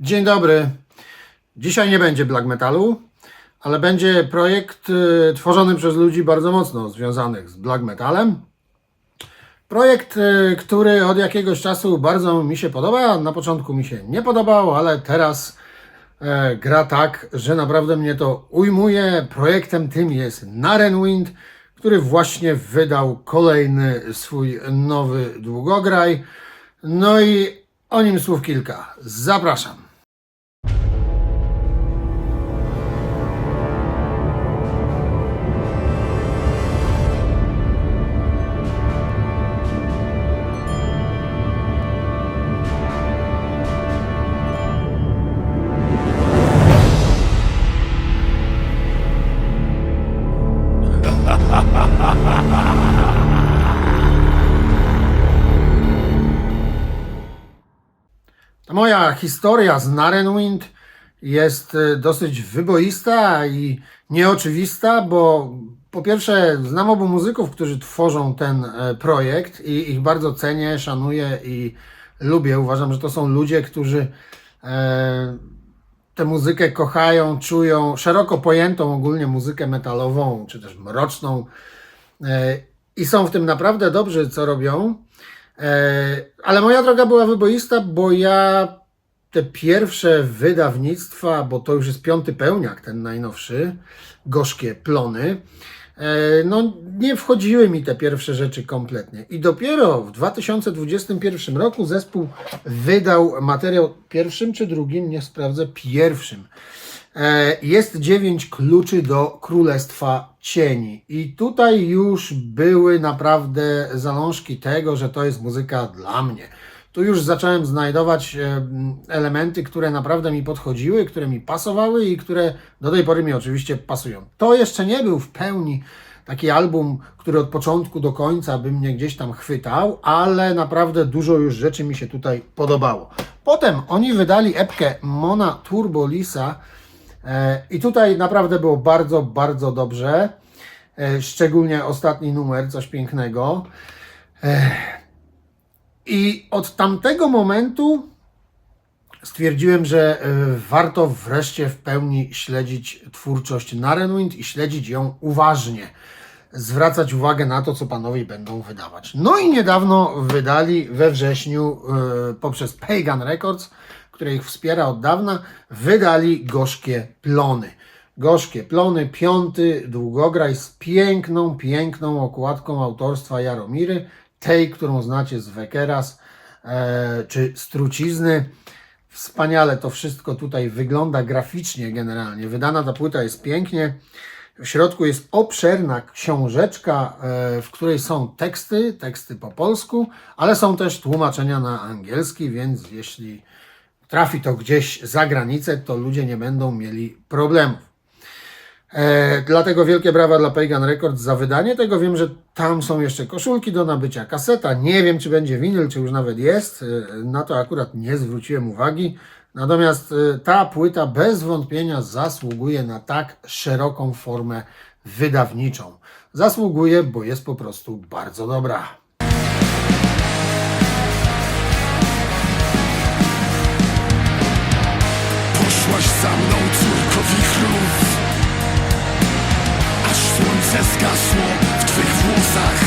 Dzień dobry. Dzisiaj nie będzie black metalu, ale będzie projekt y, tworzony przez ludzi bardzo mocno związanych z black metalem. Projekt, y, który od jakiegoś czasu bardzo mi się podoba. Na początku mi się nie podobał, ale teraz e, gra tak, że naprawdę mnie to ujmuje. Projektem tym jest Narenwind, który właśnie wydał kolejny swój nowy długograj. No i o nim słów kilka. Zapraszam. Moja historia z Narenwind jest e, dosyć wyboista i nieoczywista, bo po pierwsze znam obu muzyków, którzy tworzą ten e, projekt i ich bardzo cenię, szanuję i lubię. Uważam, że to są ludzie, którzy e, tę muzykę kochają, czują szeroko pojętą ogólnie muzykę metalową, czy też mroczną e, i są w tym naprawdę dobrzy, co robią. E, Ale moja droga była wyboista, bo ja te pierwsze wydawnictwa, bo to już jest piąty pełniak, ten najnowszy, gorzkie plony, e, no nie wchodziły mi te pierwsze rzeczy kompletnie. I dopiero w 2021 roku zespół wydał materiał pierwszym czy drugim, nie sprawdzę, pierwszym. E, Jest dziewięć kluczy do Królestwa Cieni. I tutaj już były naprawdę zalążki tego, że to jest muzyka dla mnie. Tu już zacząłem znajdować e, elementy, które naprawdę mi podchodziły, które mi pasowały i które do tej pory mi oczywiście pasują. To jeszcze nie był w pełni taki album, który od początku do końca by mnie gdzieś tam chwytał, ale naprawdę dużo już rzeczy mi się tutaj podobało. Potem oni wydali epkę Mona Turbo Lisa, E, I tutaj naprawdę było bardzo, bardzo dobrze. E, Szczególnie ostatni numer, coś pięknego. E, I od tamtego momentu stwierdziłem, że e, warto wreszcie w pełni śledzić twórczość Narenwind i śledzić ją uważnie. Zwracać uwagę na to, co panowie będą wydawać. No i niedawno wydali we wrześniu e, poprzez Pagan Records, które ich wspiera od dawna, wydali Gorzkie Plony. Gorzkie Plony, piąty długograj z piękną, piękną okładką autorstwa Jaromiry, tej, którą znacie z Wekeras e, czy z Trucizny. Wspaniale to wszystko tutaj wygląda graficznie generalnie. Wydana ta płyta jest pięknie. W środku jest obszerna książeczka, e, w której są teksty, teksty po polsku, ale są też tłumaczenia na angielski, więc jeśli trafi to gdzieś za granicę, to ludzie nie będą mieli problemów. E, dlatego wielkie brawa dla Pagan Records za wydanie tego. Wiem, że tam są jeszcze koszulki do nabycia, kaseta. Nie wiem, czy będzie winyl, czy już nawet jest. E, na to akurat nie zwróciłem uwagi. Natomiast e, ta płyta bez wątpienia zasługuje na tak szeroką formę wydawniczą. Zasługuje, bo jest po prostu bardzo dobra. Poszłaś za mną, córko wichrów. Aż słońce zgasło w twych włosach.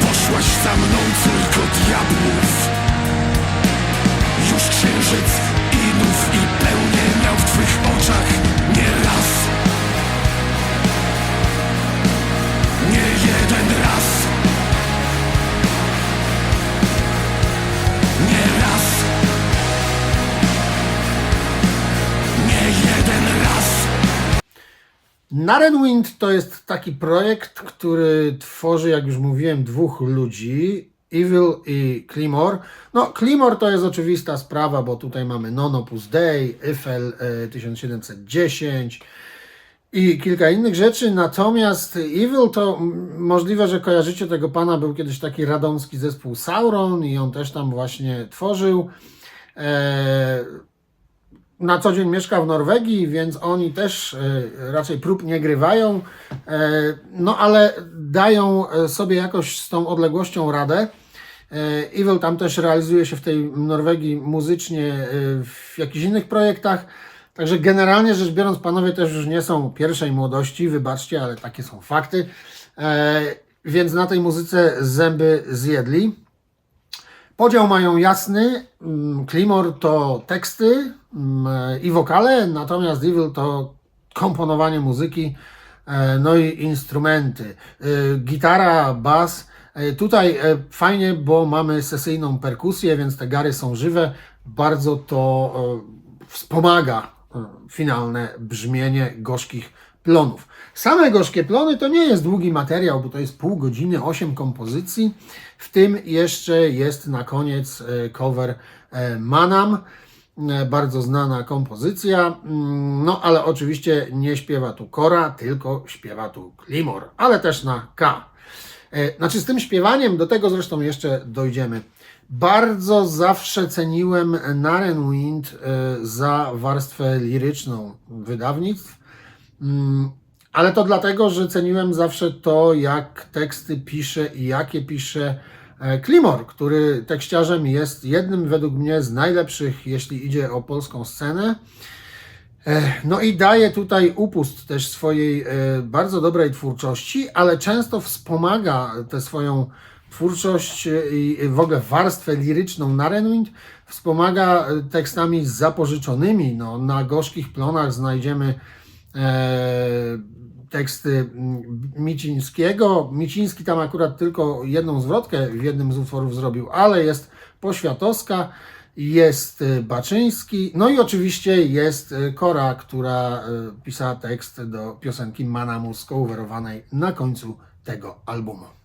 Poszłaś za mną, córko diabłów. Już księżyc inów i pełnię miał w twych oczach. Nie Narenwind to jest taki projekt, który tworzy, jak już mówiłem, dwóch ludzi, Evil i Klimor. No, Klimor to jest oczywista sprawa, bo tutaj mamy Non Opus Dei, Eiffel e, 1710 i kilka innych rzeczy, natomiast Evil to możliwe, że kojarzycie tego pana, był kiedyś taki radomski zespół Sauron i on też tam właśnie tworzył. E, na co dzień mieszka w Norwegii, więc oni też e, raczej prób nie grywają, e, no ale dają e, sobie jakoś z tą odległością radę. Evil tam też realizuje się w tej Norwegii muzycznie w jakichś innych projektach. Także generalnie rzecz biorąc, panowie też już nie są pierwszej młodości, wybaczcie, ale takie są fakty. Więc na tej muzyce zęby zjedli. Podział mają jasny. Mm, Klimor to teksty i wokale, natomiast Evil to komponowanie muzyki, e, no i instrumenty. E, Gitara, bas. E, Tutaj e, fajnie, bo mamy sesyjną perkusję, więc te gary są żywe. Bardzo to e, wspomaga e, finalne brzmienie gorzkich plonów. Same gorzkie plony to nie jest długi materiał, bo to jest pół godziny, 8 kompozycji. W tym jeszcze jest na koniec e, cover e, Manam, e, bardzo znana kompozycja. Mm, No ale oczywiście nie śpiewa tu Kora, tylko śpiewa tu Klimor, ale też na K. E, Znaczy z tym śpiewaniem, do tego zresztą jeszcze dojdziemy. Bardzo zawsze ceniłem Naren Wind e, za warstwę liryczną wydawnictw. Mm, Ale to dlatego, że ceniłem zawsze to, jak teksty pisze i jakie pisze e, Klimor, który tekściarzem jest jednym według mnie z najlepszych, jeśli idzie o polską scenę. E, No i daje tutaj upust też swojej e, bardzo dobrej twórczości, ale często wspomaga tę swoją twórczość e, i w ogóle warstwę liryczną na Renwind, wspomaga e, tekstami zapożyczonymi. No, na gorzkich plonach znajdziemy e, teksty mm, Micińskiego. Miciński tam akurat tylko jedną zwrotkę w jednym z utworów zrobił, ale jest Poświatowska, jest e, Baczyński, no i oczywiście jest e, Kora, która e, pisała tekst do piosenki Manamu skowerowanej na końcu tego albumu.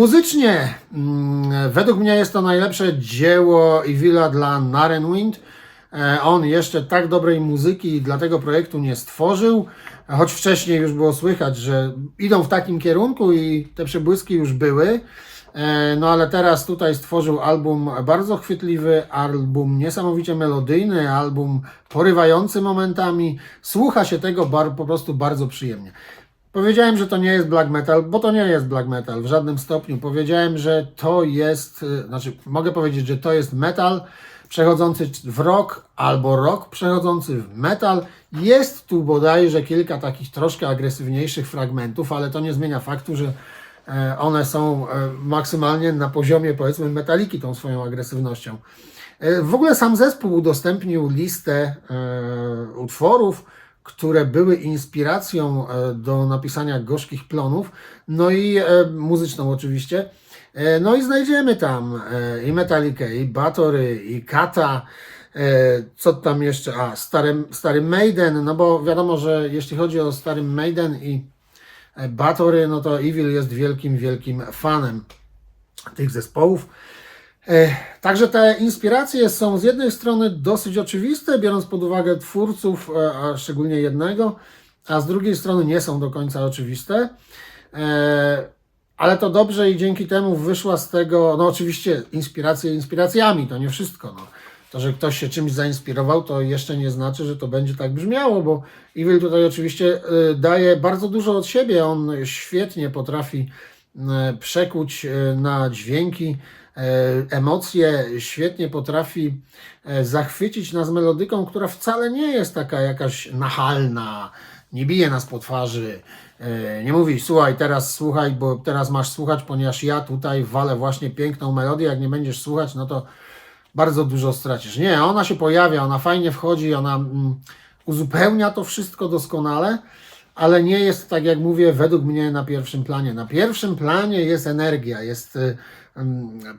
Muzycznie, mm, według mnie jest to najlepsze dzieło Evila dla Narenwind. E, On jeszcze tak dobrej muzyki dla tego projektu nie stworzył, choć wcześniej już było słychać, że idą w takim kierunku i te przebłyski już były. E, No ale teraz tutaj stworzył album bardzo chwytliwy, album niesamowicie melodyjny, album porywający momentami. Słucha się tego po prostu bardzo przyjemnie. Powiedziałem, że to nie jest black metal, bo to nie jest black metal w żadnym stopniu. Powiedziałem, że to jest, y, znaczy mogę powiedzieć, że to jest metal przechodzący w rock albo rock przechodzący w metal. Jest tu bodajże kilka takich troszkę agresywniejszych fragmentów, ale to nie zmienia faktu, że e, one są e, maksymalnie na poziomie powiedzmy metaliki tą swoją agresywnością. E, W ogóle sam zespół udostępnił listę utworów, które były inspiracją e, do napisania gorzkich plonów, no i e, muzyczną oczywiście. E, No i znajdziemy tam i Metallicę, i Batory, i Kata, co tam jeszcze, a stary, stary Maiden, no bo wiadomo, że jeśli chodzi o stary Maiden i Batory, no to Evil jest wielkim, wielkim fanem tych zespołów. E, Także te inspiracje są z jednej strony dosyć oczywiste, biorąc pod uwagę twórców, e, a szczególnie jednego, a z drugiej strony nie są do końca oczywiste. E, Ale to dobrze i dzięki temu wyszła z tego, no oczywiście inspiracje inspiracjami, to nie wszystko. No. To, że ktoś się czymś zainspirował, to jeszcze nie znaczy, że to będzie tak brzmiało, bo Evil tutaj oczywiście daje bardzo dużo od siebie. On świetnie potrafi przekuć na dźwięki emocje, świetnie potrafi e, zachwycić nas melodyką, która wcale nie jest taka jakaś nachalna, nie bije nas po twarzy, e, nie mówi słuchaj, teraz słuchaj, bo teraz masz słuchać, ponieważ ja tutaj walę właśnie piękną melodię, jak nie będziesz słuchać, no to bardzo dużo stracisz. Nie, ona się pojawia, ona fajnie wchodzi, ona mm, uzupełnia to wszystko doskonale, ale nie jest, tak jak mówię, według mnie na pierwszym planie. Na pierwszym planie jest energia, jest y,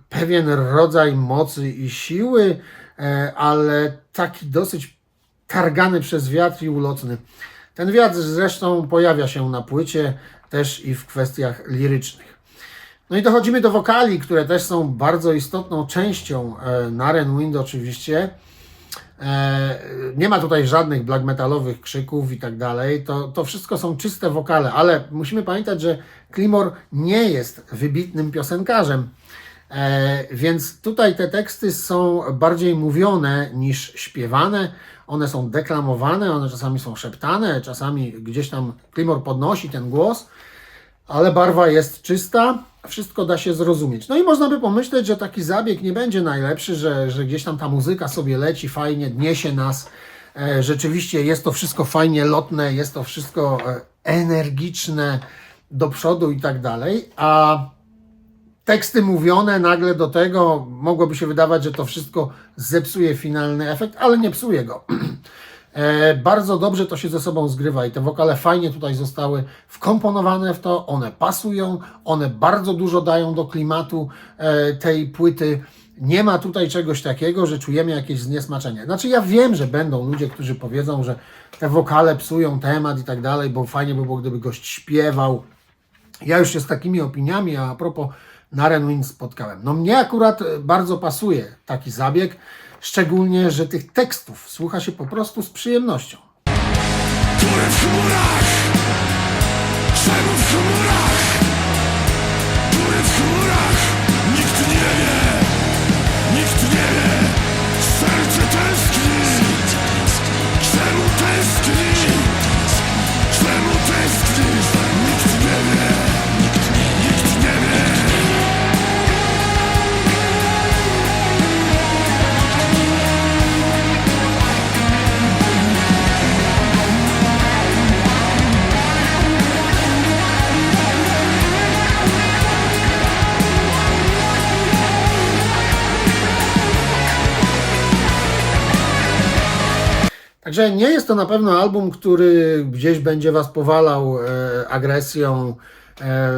pewien rodzaj mocy i siły, e, ale taki dosyć targany przez wiatr i ulotny. Ten wiatr zresztą pojawia się na płycie też i w kwestiach lirycznych. No i dochodzimy do wokali, które też są bardzo istotną częścią e, Naren Wind oczywiście. E, Nie ma tutaj żadnych black metalowych krzyków i tak dalej. To, to wszystko są czyste wokale, ale musimy pamiętać, że Klimor nie jest wybitnym piosenkarzem. E, więc tutaj te teksty są bardziej mówione niż śpiewane. One są deklamowane, one czasami są szeptane, czasami gdzieś tam Klimor podnosi ten głos, ale barwa jest czysta, wszystko da się zrozumieć. No i można by pomyśleć, że taki zabieg nie będzie najlepszy, że, że gdzieś tam ta muzyka sobie leci fajnie, niesie nas. E, rzeczywiście jest to wszystko fajnie lotne, jest to wszystko e, energiczne do przodu i tak dalej, a teksty mówione nagle do tego, mogłoby się wydawać, że to wszystko zepsuje finalny efekt, ale nie psuje go. E, bardzo dobrze to się ze sobą zgrywa i te wokale fajnie tutaj zostały wkomponowane w to, one pasują, one bardzo dużo dają do klimatu e, tej płyty. Nie ma tutaj czegoś takiego, że czujemy jakieś zniesmaczenie. Znaczy ja wiem, że będą ludzie, którzy powiedzą, że te wokale psują temat i tak dalej, bo fajnie by było, gdyby gość śpiewał, ja już się z takimi opiniami, a propos Naren Wind spotkałem. No mnie akurat e, bardzo pasuje taki zabieg, szczególnie, że tych tekstów słucha się po prostu z przyjemnością. Które w chmurach? Czemu w chmurach? Także nie jest to na pewno album, który gdzieś będzie Was powalał e, agresją, e,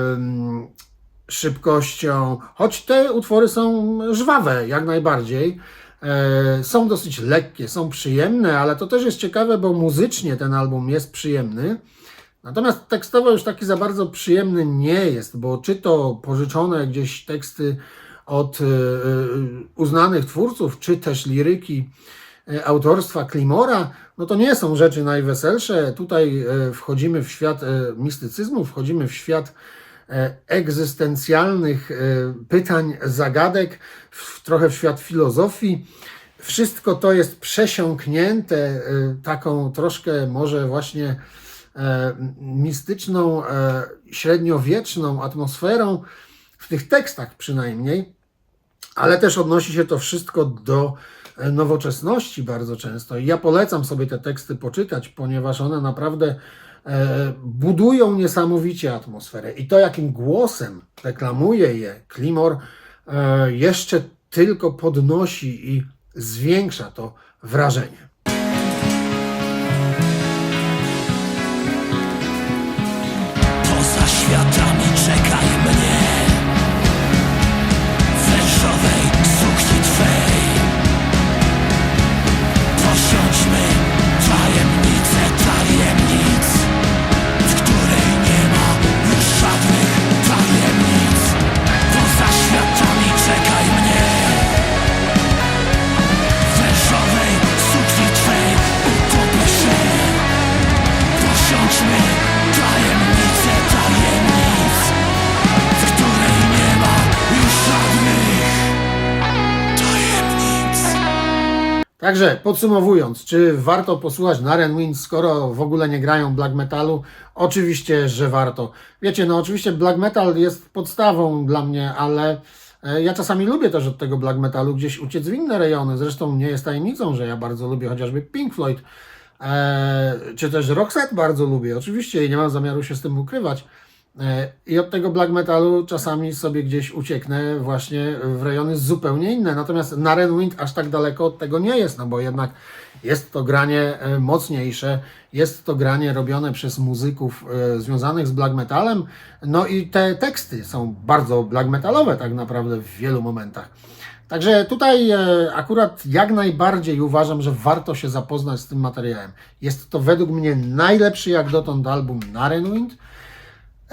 szybkością, choć te utwory są żwawe jak najbardziej. E, są dosyć lekkie, są przyjemne, ale to też jest ciekawe, bo muzycznie ten album jest przyjemny. Natomiast tekstowo już taki za bardzo przyjemny nie jest, bo czy to pożyczone gdzieś teksty od e, e, uznanych twórców, czy też liryki e, autorstwa Klimora, no to nie są rzeczy najweselsze. Tutaj e, wchodzimy w świat e, mistycyzmu, wchodzimy w świat e, egzystencjalnych pytań, zagadek, w, trochę w świat filozofii. Wszystko to jest przesiąknięte taką troszkę może właśnie mistyczną, średniowieczną atmosferą, w tych tekstach przynajmniej, ale też odnosi się to wszystko do e, nowoczesności bardzo często. I ja polecam sobie te teksty poczytać, ponieważ one naprawdę e, budują niesamowicie atmosferę. I to, jakim głosem deklamuje je Klimor, e, jeszcze tylko podnosi i zwiększa to wrażenie. Także podsumowując, czy warto posłuchać Naren Wind, skoro w ogóle nie grają black metalu? Oczywiście, że warto. Wiecie, no oczywiście black metal jest podstawą dla mnie, ale e, ja czasami lubię też od tego black metalu gdzieś uciec w inne rejony. Zresztą nie jest tajemnicą, że ja bardzo lubię chociażby Pink Floyd, e, czy też Roxette bardzo lubię, oczywiście nie mam zamiaru się z tym ukrywać. E, I od tego black metalu czasami sobie gdzieś ucieknę właśnie w rejony zupełnie inne. Natomiast Naren Wind aż tak daleko od tego nie jest, no bo jednak jest to granie e, mocniejsze, jest to granie robione przez muzyków e, związanych z black metalem, no i te teksty są bardzo black metalowe tak naprawdę w wielu momentach. Także tutaj akurat jak najbardziej uważam, że warto się zapoznać z tym materiałem. Jest to według mnie najlepszy jak dotąd album Naren Wind.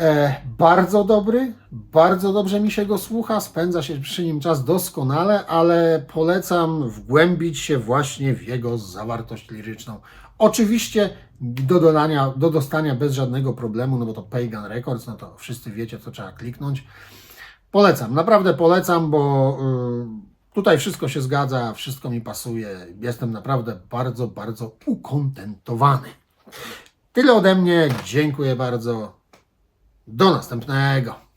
E, bardzo dobry, bardzo dobrze mi się go słucha, spędza się przy nim czas doskonale, ale polecam wgłębić się właśnie w jego zawartość liryczną. Oczywiście do, dodania, do dostania bez żadnego problemu, no bo to Pagan Records, no to wszyscy wiecie, co trzeba kliknąć. Polecam, naprawdę polecam, bo y, tutaj wszystko się zgadza, wszystko mi pasuje. Jestem naprawdę bardzo, bardzo ukontentowany. Tyle ode mnie, dziękuję bardzo. Do następnego.